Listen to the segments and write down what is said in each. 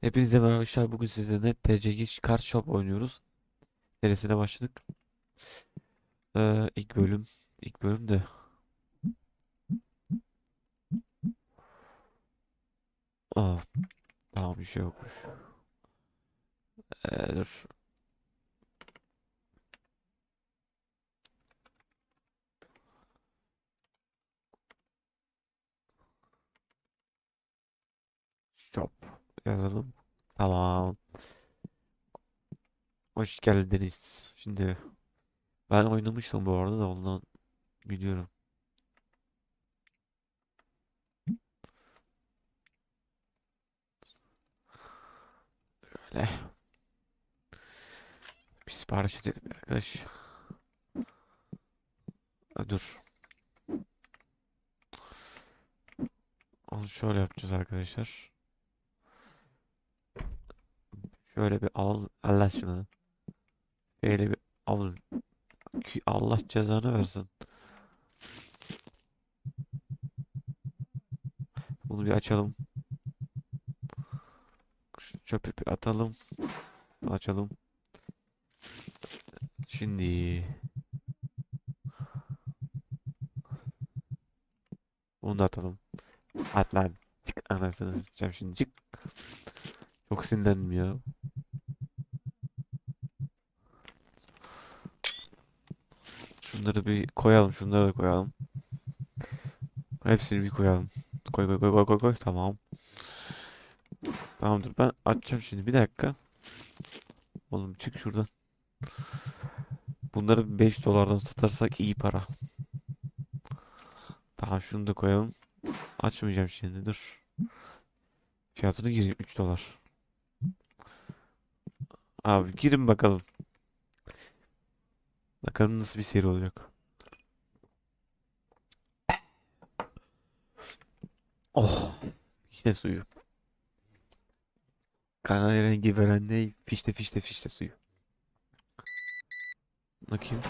Hepinize merhaba arkadaşlar. Bugün sizlerle TCG Card Shop oynuyoruz. Serisine başladık. Ee, ilk bölüm. ilk bölüm de. Aa, tamam bir şey yokmuş. Ee, dur. Shop yazalım. Tamam. Hoş geldiniz. Şimdi ben oynamıştım bu arada da ondan biliyorum. Öyle. Bir sipariş edelim arkadaş. Ha, dur. Onu şöyle yapacağız arkadaşlar. Şöyle bir al Allah aşkına. Şöyle bir al. Allah cezanı versin. Bunu bir açalım. Çöpü bir atalım. Açalım. Şimdi bunu da atalım. At lan. Çık anasını satacağım şimdi çık. Çok sinirlendim ya. Şunları bir koyalım. Şunları da koyalım. Hepsini bir koyalım. Koy koy koy koy koy koy. Tamam. Tamamdır. Ben açacağım şimdi. Bir dakika. Oğlum çık şuradan. Bunları 5 dolardan satarsak iyi para. Tamam şunu da koyalım. Açmayacağım şimdi. Dur. Fiyatını gireyim 3 dolar. Abi girin bakalım. Bakalım nasıl bir seri olacak. Oh. Yine suyu. Kanal rengi veren ne? Fişte fişte fişte suyu. Bakayım.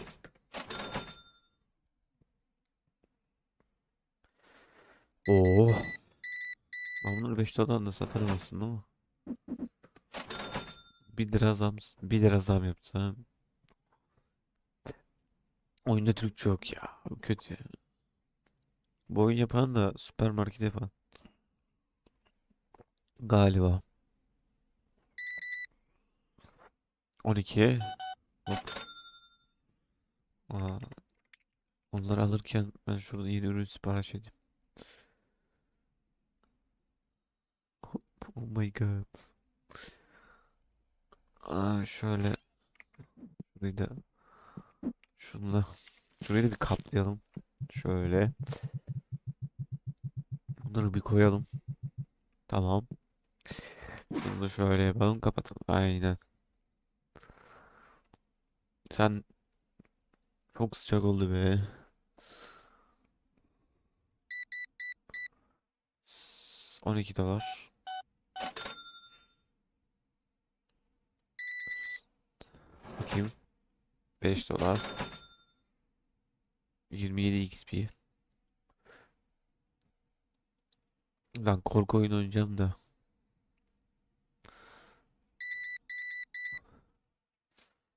Oo. Ben bunları 5 dolardan da satarım aslında ama. 1 lira zam, 1 lira zam yapsam. Oyunda Türkçe yok ya. Kötü. Bu oyun yapan da süpermarket yapan. Galiba. 12'ye. Hop. Aa, onları alırken ben şurada yeni ürün sipariş edeyim. Oh my god. Aa, şöyle. Şurayı da şunla. Şurayı da bir kaplayalım. Şöyle. Bunları bir koyalım. Tamam. Şunu da şöyle yapalım. Kapatalım. Aynen. Sen çok sıcak oldu be. S- 12 dolar. Bakayım. 5 dolar. 27 XP. Lan korku oyunu oynayacağım da.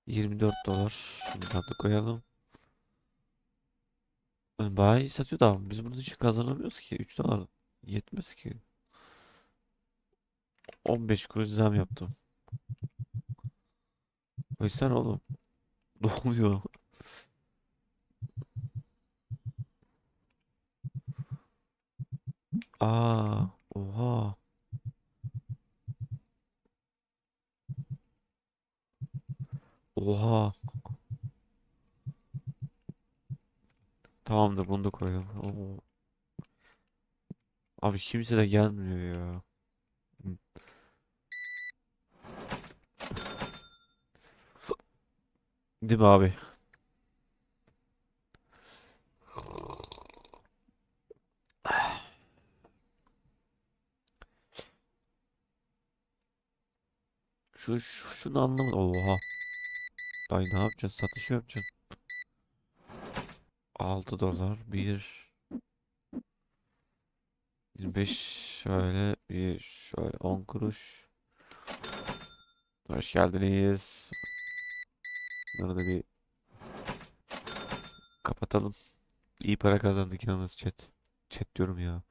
Yirmi dört dolar. Şundan da koyalım. Yani Bayağı iyi satıyor da. Biz bunun için kazanamıyoruz ki. 3 dolar yetmez ki. 15 kuruş zam yaptım. Koysana oğlum. Ne oluyor? Aa, oha. Oha. Tamamdır bunu da koyalım. Abi kimse de gelmiyor ya. Değil mi abi? Şu, şu şunu anlamadım. Oha. Dayı ne yapacaksın? Satış mı yapacaksın? 6 dolar. 1 25 şöyle bir şöyle 10 kuruş. Hoş geldiniz. Bunları da bir kapatalım. İyi para kazandık yalnız chat. Chat diyorum ya.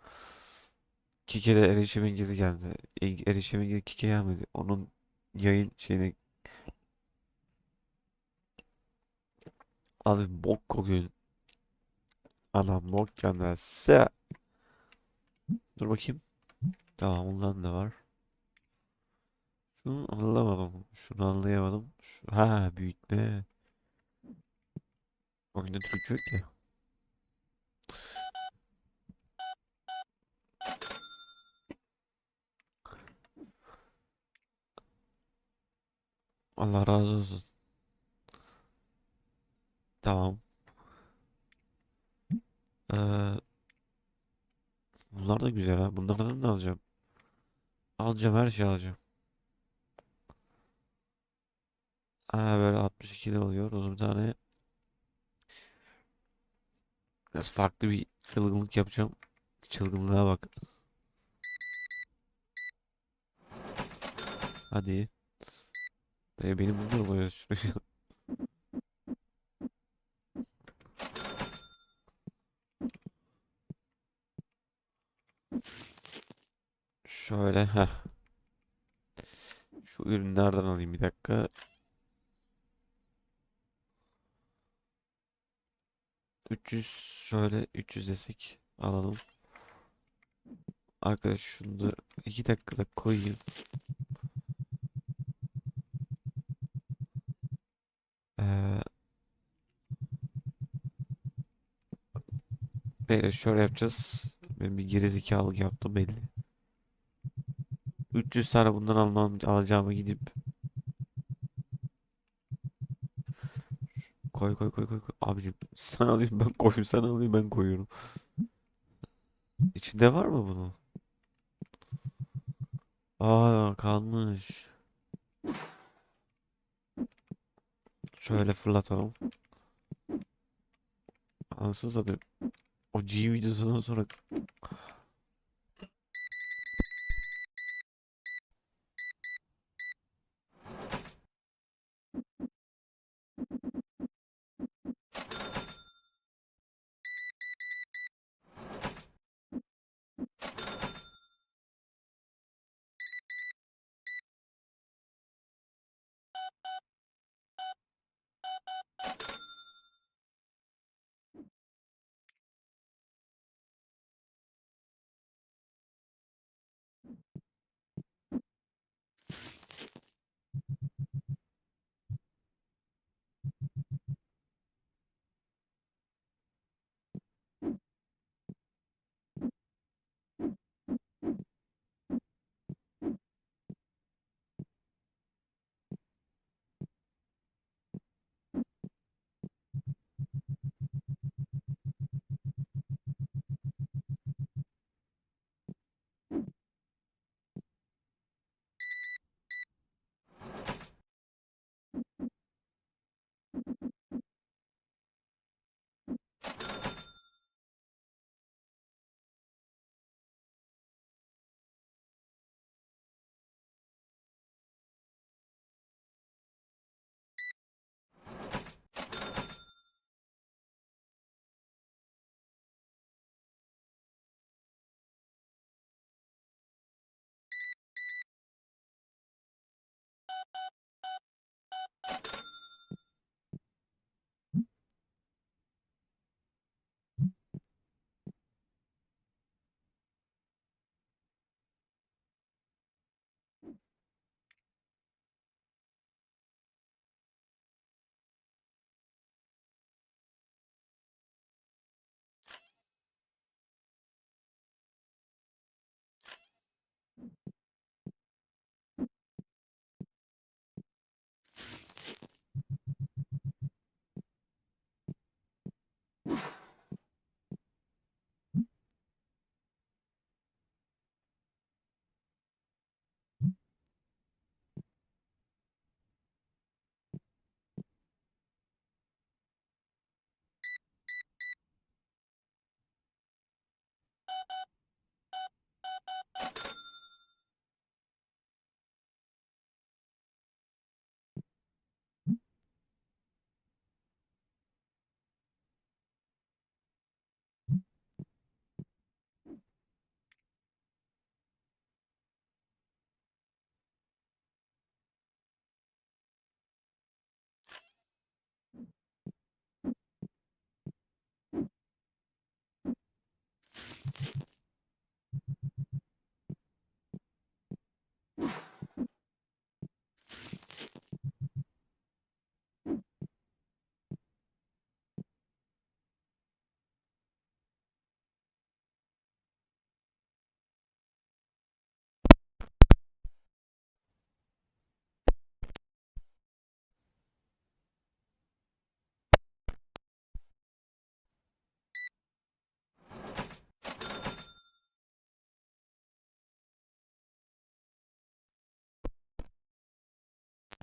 Kike'de erişim engeli geldi. E- Erişim engeli Kike gelmedi. Onun yayın şeyine abi bok kokuyor. Anam bok gelmezse. Dur bakayım. Tamam ondan da var. Şunu anlamadım. Şunu anlayamadım. Şu, ha büyütme. Oyunda Türkçe yok ya. Allah razı olsun. Tamam. Ee, bunlar da güzel ha. Bunlardan da alacağım. Alacağım her şeyi alacağım. Ha böyle 62'de oluyor. O bir tane biraz farklı bir çılgınlık yapacağım. Çılgınlığa bak. Hadi. Be benim bunları boyuyoruz şuraya. Şöyle ha. Şu ürünlerden alayım bir dakika. 300 şöyle 300 desek alalım. Arkadaş şunu da 2 dakikada koyayım. Ee, böyle şöyle yapacağız. Ben bir gerizekalık yaptım belli. 300 tane bundan almam alacağımı gidip koy koy koy koy koy. Abicim sen alayım ben koyayım sen alayım ben koyuyorum. İçinde var mı bunun? Aa kalmış. Şöyle fırlatalım. Anasını satayım. O G videosundan sonra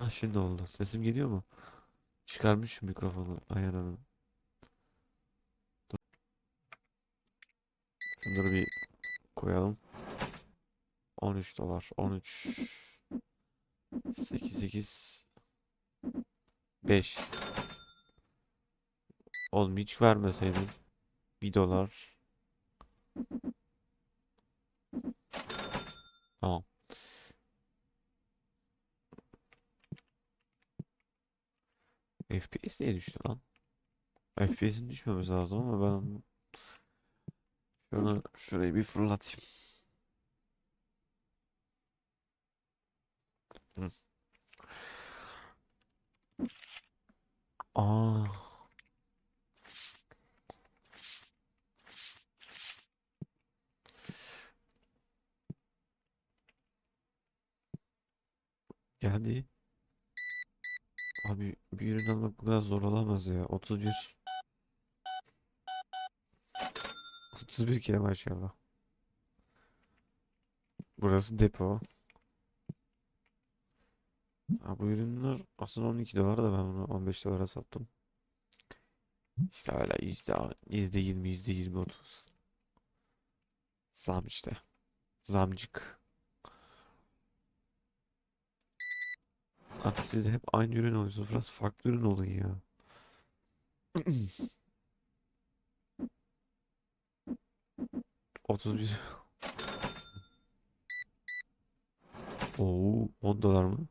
Ha şimdi oldu. Sesim geliyor mu? Çıkarmışım mikrofonu ayarını. Şunları bir koyalım. 13 dolar. 13 8 8 5 Oğlum hiç vermeseydin. 1 dolar. Tamam. FPS niye düştü lan? FPS'in düşmemesi lazım ama ben şunu şurayı bir fırlatayım. Hı. Aa. Geldi. Abi bir ürün almak bu kadar zor olamaz ya. 31 31 kere maşallah. Burası depo. Ha, bu ürünler aslında 12 dolar da ben bunu 15 dolara sattım. İşte öyle yüzde yüzde 20 yüzde 20 30 zam işte zamcık. Abi siz hep aynı ürün alıyorsunuz biraz farklı ürün olun ya. Otuz bir. Oo 10 dolar mı?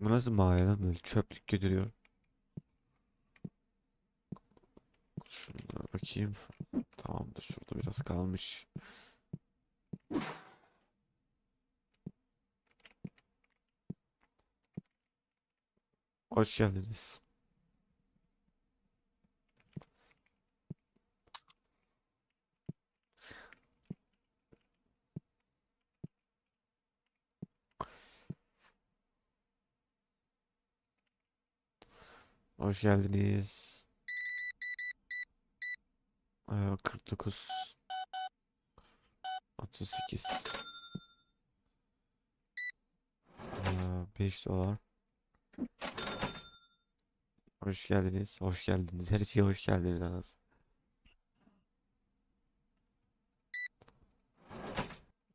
Bu nasıl mağara lan böyle çöplük götürüyor. Şunlara bakayım. Tamamdır şurada biraz kalmış. Hoş geldiniz. Hoş geldiniz. Ee, 49 38 Ee, 5 dolar. Hoş geldiniz. Hoş geldiniz. Her şeye hoş geldiniz.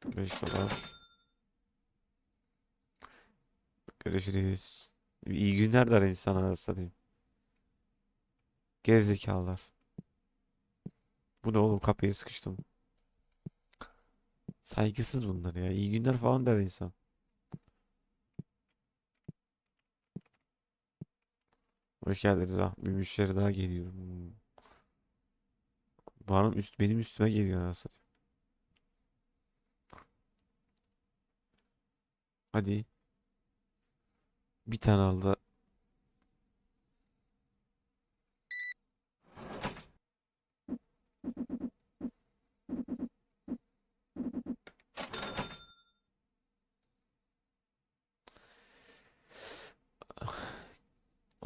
Beş dolar. Görüşürüz. İyi günler der insan arası satayım. Gerizekalılar. Bu ne oğlum kapıya sıkıştım. Saygısız bunlar ya. İyi günler falan der insan. Hoş geldiniz. Ah, bir müşteri daha geliyor. Hmm. Benim üst benim üstüme geliyor satayım. Hadi. Bir tane aldı.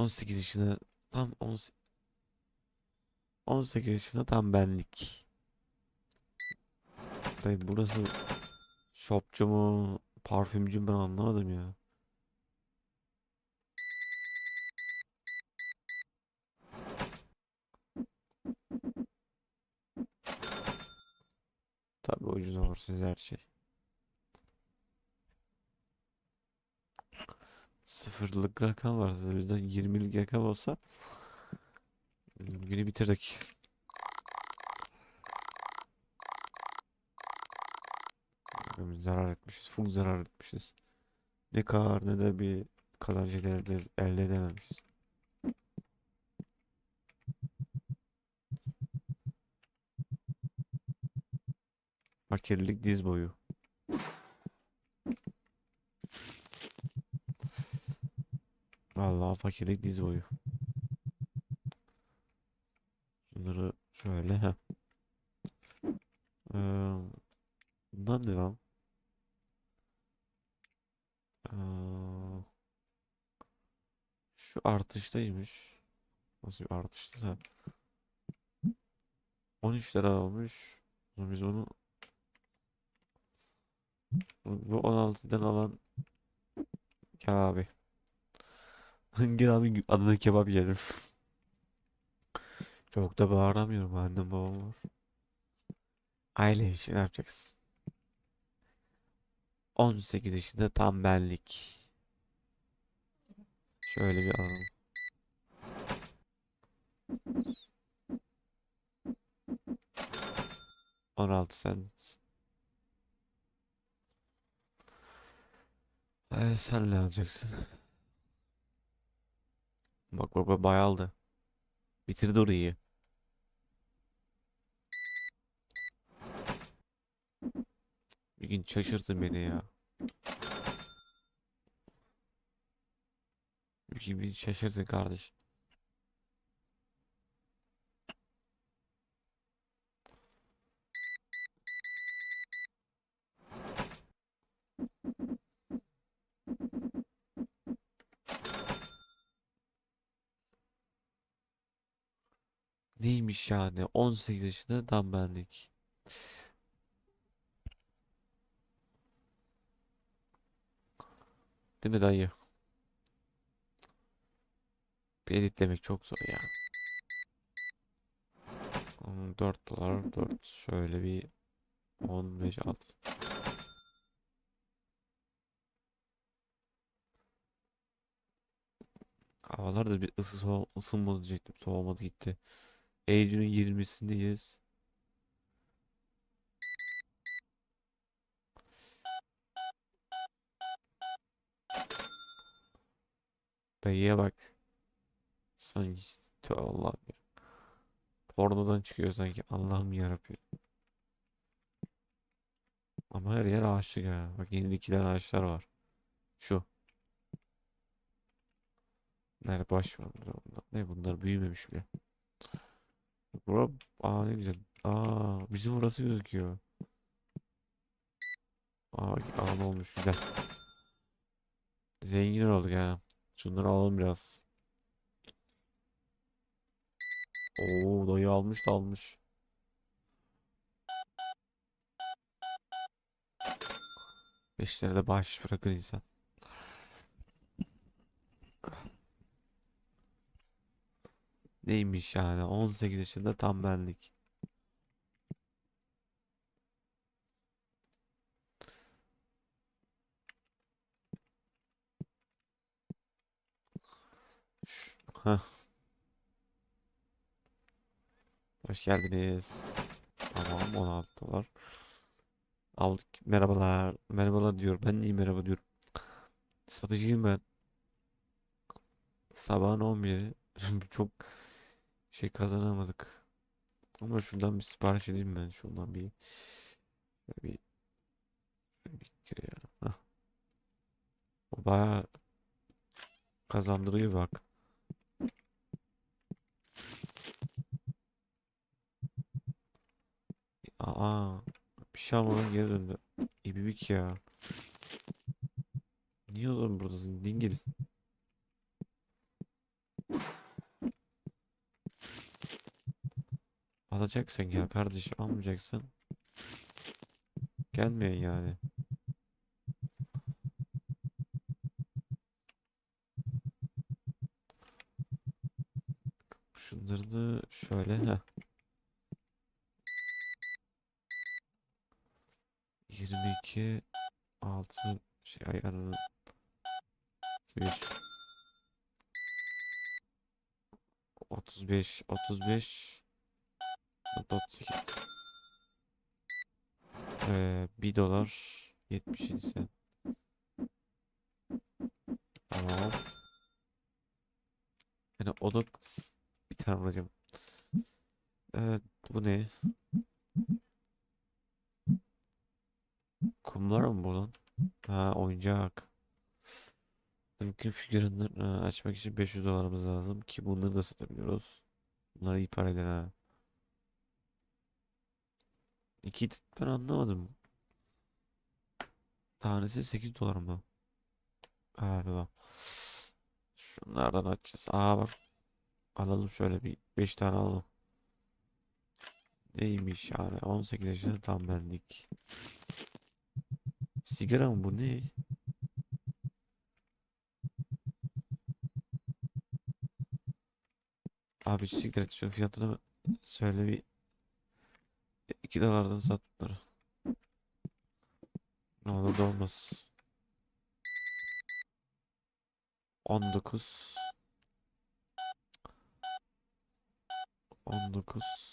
On sekiz yaşına tam 18 18 yaşında tam benlik. Dayı burası shopçu mu, parfümcü mü ben anlamadım ya. Tabii ucuz olur size her şey. Sıfırlık rakam var. O yüzden 20'lik rakam olsa günü bitirdik. Zarar etmişiz. Full zarar etmişiz. Ne kar ne de bir kazanç elde, elde edememişiz. Fakirlik diz boyu. Vallahi fakirlik diz boyu. Bunları şöyle ha. Ee, bundan lan? Ee, şu artıştaymış. Nasıl bir artıştı sen? 13 lira olmuş. Biz onu bu 16'dan alan gel abi. Gel abi adına kebap yedim. Çok da bağıramıyorum. Annem babam var. Aile işi ne yapacaksın? 18 yaşında tam benlik. Şöyle bir alalım. On altı sen. Ee, sen ne alacaksın? Bak bak bak bayağı. Bitirdi orayı. Bir gün şaşırtın beni ya. Bir gün bir şaşırtın kardeş. Neymiş yani? 18 yaşında tam. Değil mi dayı? Bir editlemek çok zor ya. Hmm, 4 dolar 4 şöyle bir 15 at. Havalar da bir ısı soğ ısınmadı diyecektim. Soğumadı gitti. Eylül'ün 20'sindeyiz. Dayıya bak. Sanki Allah ya. Pornodan çıkıyor sanki. Allah'ım yarabbim. Ama her yer ağaçlık ya. Bak yeni dikilen ağaçlar var. Şu. Nerede baş var. Ne bunlar büyümemiş bile. Bura, aa ne güzel. Aa bizim burası gözüküyor. Aa bak alan olmuş güzel. Zengin olduk ha. Şunları alalım biraz. Oo dayı almış da almış. Beşleri de bahşiş bırakır insan. Neymiş yani 18 yaşında tam benlik. Heh. Hoş geldiniz. Tamam 16 dolar. Aldık. Merhabalar. Merhabalar diyor. Ben niye merhaba diyorum. Satıcıyım ben. Sabahın 11'i. Çok şey kazanamadık. Ama şuradan bir sipariş edeyim ben. Şuradan bir bir, bir kere ya. Hah. O bayağı kazandırıyor bak. Aa, bir şey almadan geri döndü. İbibik ya. Niye o zaman buradasın? Dingil. Alacaksın gel kardeşim almayacaksın. Gelmeyin yani. Şunları da şöyle heh. 22 6 şey ayarını 3 35 35 38 ee, 1 dolar 77 sen tamam. Yani o da bir tane vuracağım evet bu ne? Kumlar mı bu lan? Ha oyuncak. Mümkün figürünü açmak için 500 dolarımız lazım ki bunları da satabiliyoruz. Bunları iyi para eder ha İki ben anlamadım. Tanesi 8 dolar mı? Galiba. Şunlardan açacağız. Aa bak. Alalım şöyle bir 5 tane alalım. Neymiş yani 18 yaşında tam benlik. Sigara mı bu ne? Abi şu sigaret şunun fiyatını söyle bir 2 dolardan sat bunları. Olur da olmaz. 19 19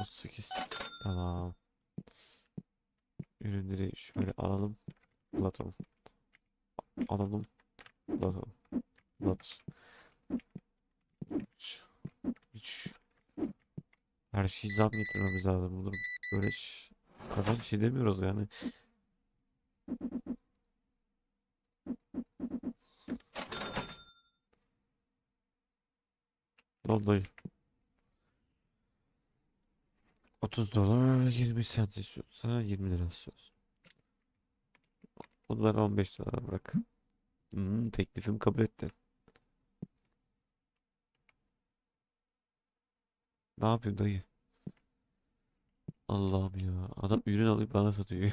38 Tamam. Ürünleri şöyle alalım. Uzatalım. Alalım. Uzatalım. Uzat. Hiç, hiç her şeyi zam getirmemiz lazım. Bunu böyle kazanç edemiyoruz yani. Vallahi 30 dolar 20 sent istiyorsa 20 lira istiyoruz. Bunları 15 dolara bırak. Hmm, teklifimi kabul etti. Ne yapayım dayı? Allah'ım ya. Adam ürün alıp bana satıyor ya.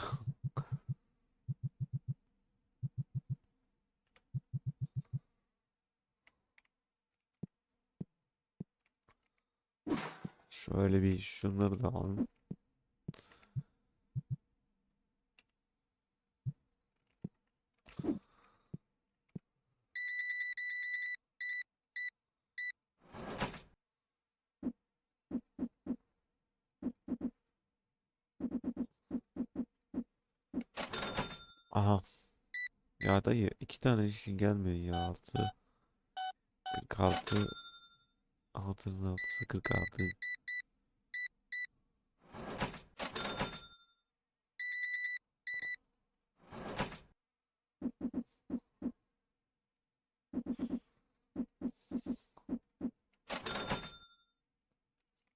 Şöyle bir şunları da alalım. Aha. Ya dayı iki tane işin gelmiyor ya. 6 46 6'nın 6'sı 46.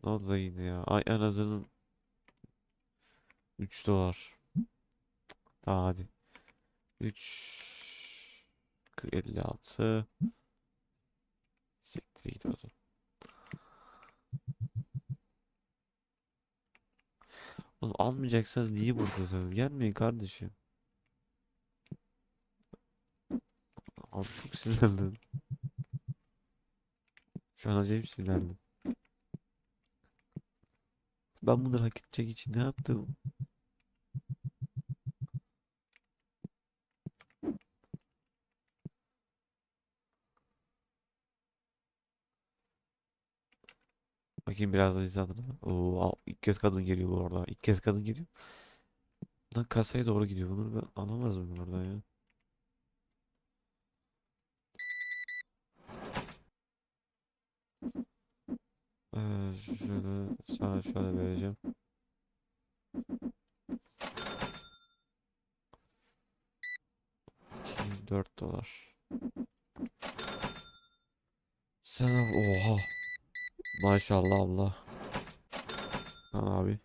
Ne oldu yine ya? Ay en azından 3 dolar. Tamam hadi. 3 56 Siktir git o zaman. Oğlum almayacaksanız niye buradasınız? Gelmeyin kardeşim. Abi çok sinirlendim. Şu an acayip sinirlendim. Ben bunları hak edecek için ne yaptım? Bakayım biraz da hizadına. Oo, ilk kez kadın geliyor bu arada. İlk kez kadın geliyor. Lan kasaya doğru gidiyor. Bunu ben alamaz mıyım oradan ya? Ee, şöyle sana şöyle vereceğim. İki, dolar. Sana oha. Maşallah Allah. Lan abi.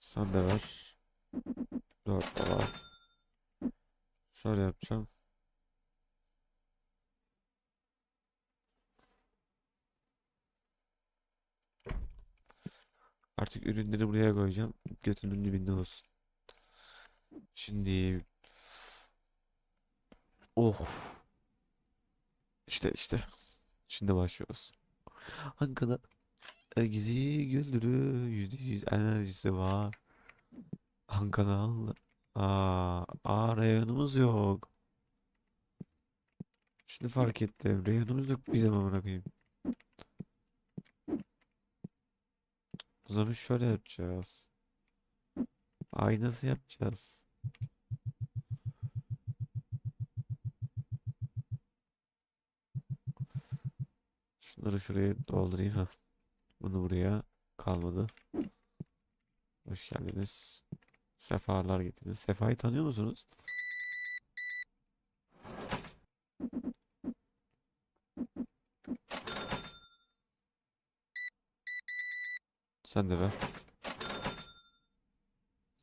Sen de ver. 4 dolar. Şöyle yapacağım. Artık ürünleri buraya koyacağım. Götünün dibinde olsun. Şimdi oh işte işte şimdi başlıyoruz. Ankara herkesi güldürü yüzde yüz enerjisi var. Ankara Aa, aa reyonumuz yok. Şimdi fark ettim. Reyonumuz yok bizim amına koyayım. O zaman şöyle yapacağız. Ay nasıl yapacağız? Şunları şuraya doldurayım ha. Bunu buraya kalmadı. Hoş geldiniz. Sefalar getirdiniz. Sefa'yı tanıyor musunuz? Sen de.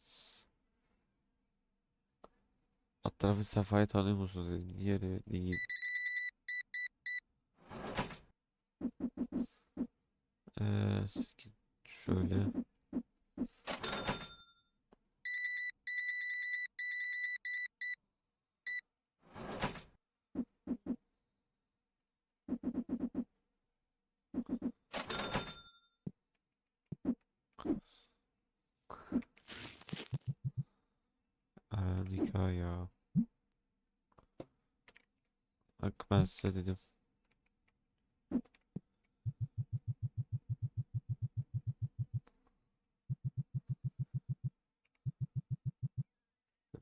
S- Alt tarafı Sefa'yı tanıyor musunuz? öyle değil? Gitmez. Git şöyle. Harika ya. Bak ben size dedim.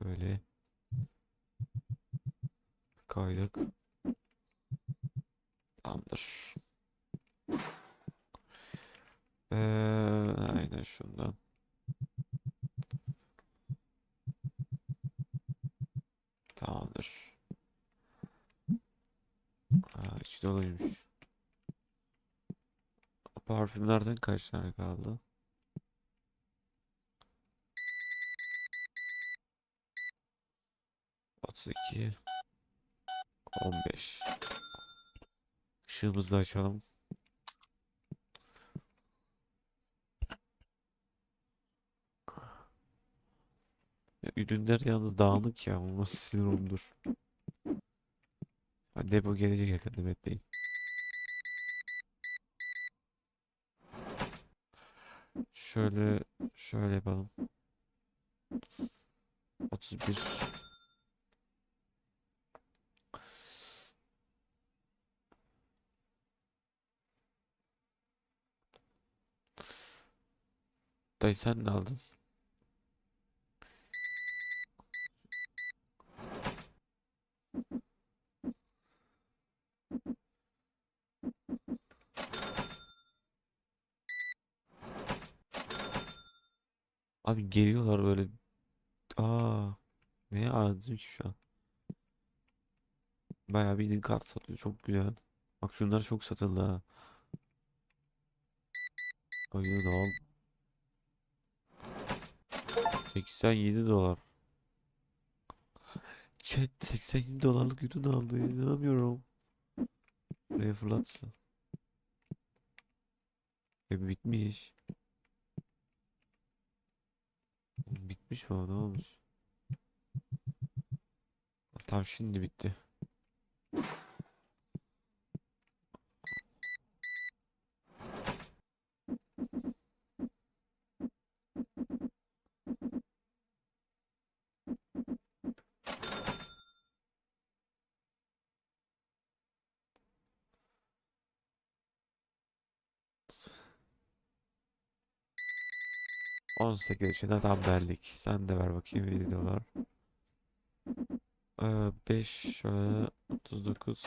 Böyle kaydık. Tamamdır. Ee, aynen şundan. Tamamdır. Aa, içi doluymuş. Parfümlerden kaç tane kaldı? Otuz iki. On beş. Işığımızı açalım. Ya, ürünler yalnız dağınık ya. Bu nasıl sinir olunur. Ha, Depo gelecek yakında bekleyin. Şöyle şöyle yapalım. 31 Dayı sen ne aldın? Abi geliyorlar böyle. Aa, neye ağladım ki şu an? Bayağı bildiğin kart satıyor. Çok güzel. Bak şunlar çok satıldı ha. Oyun al. 87 dolar. Chat 87 dolarlık ürün aldı. İnanamıyorum. Buraya fırlatsa. E bitmiş. Bitmiş mi o? Ne olmuş? Tam şimdi bitti. On sekiz yaşında tam bellik. Sen de ver bakayım 7 dolar. Ee, 5 şöyle 39.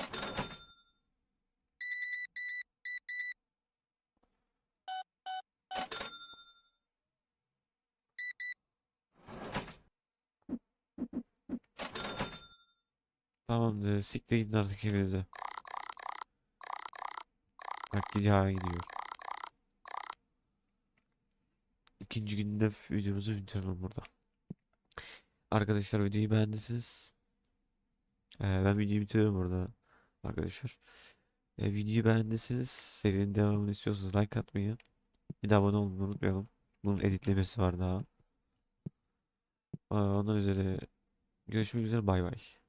Tamamdır. Siktir gidin artık evinize. Bak gidiyor. İkinci günde videomuzu bitirelim burada. Arkadaşlar videoyu beğendiyseniz ee, ben videoyu bitiriyorum burada arkadaşlar. Ee, videoyu beğendiyseniz serinin devamını istiyorsanız like atmayı bir de abone olmayı unutmayalım. Bunun editlemesi var daha. Aa, Ondan üzere görüşmek üzere bay bay.